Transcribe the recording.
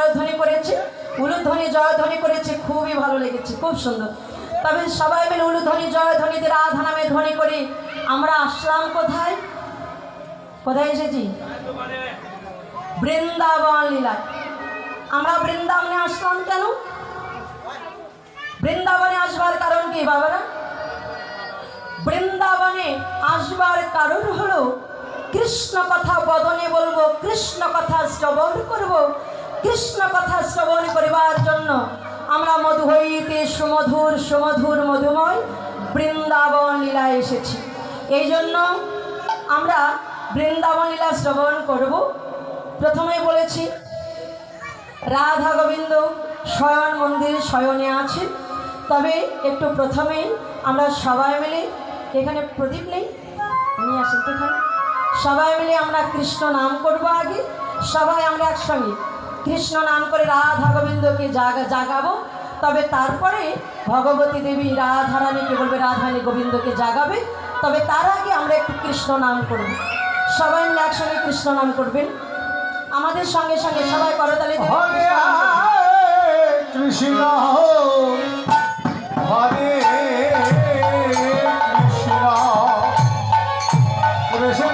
জয়ধ্বনি করেছে, উলুধ্বনি জয়ধ্বনি করেছে, খুবই ভালো লেগেছে, খুব সুন্দর। তবে সবাই মিলে উলুধ্বনি জয়ধ্বনিতে রাধা নামে ধ্বনি করি। আমরা আসলাম কোথায়? কোথায় এসেছি? বৃন্দাবন লীলায়। আমরা বৃন্দাবনে আসলাম কেন? বৃন্দাবনে আসবার কারণ কি বাবারা? বৃন্দাবনে আসবার কারণ হলো কৃষ্ণ কথা বদনে বলব, কৃষ্ণ কথা শ্রবণ করব। কৃষ্ণ কথা শ্রবণ করিবার জন্য আমরা মধু হইতে সুমধুর সুমধুর মধুময় বৃন্দাবন লীলায় এসেছি। এই জন্য আমরা বৃন্দাবন লীলা শ্রবণ করব। প্রথমে বলেছি, রাধা গোবিন্দ শয়ন মন্দির শয়নে আছে। তবে একটু প্রথমেই আমরা সবাই মিলে, এখানে প্রদীপ নেই নিয়ে আসেন এখানে সবাই মিলে আমরা কৃষ্ণ নাম করব আগে, সবাই আমরা একসঙ্গে। কৃষ্ণ নাম করে রাধা গোবিন্দকে জাগা জাগাবো। তবে তারপরে ভগবতী দেবী রাধা রানীকে বলবে রাধারানী গোবিন্দকে জাগাবে। তবে তার আগে আমরা একটু কৃষ্ণ নাম করব। সবাই মিলে একসঙ্গে কৃষ্ণ নাম করবেন। আমাদের সঙ্গে সঙ্গে সবাই করতালি কৃষ্ণ হরে কৃষ্ণ। কৃষ্ণ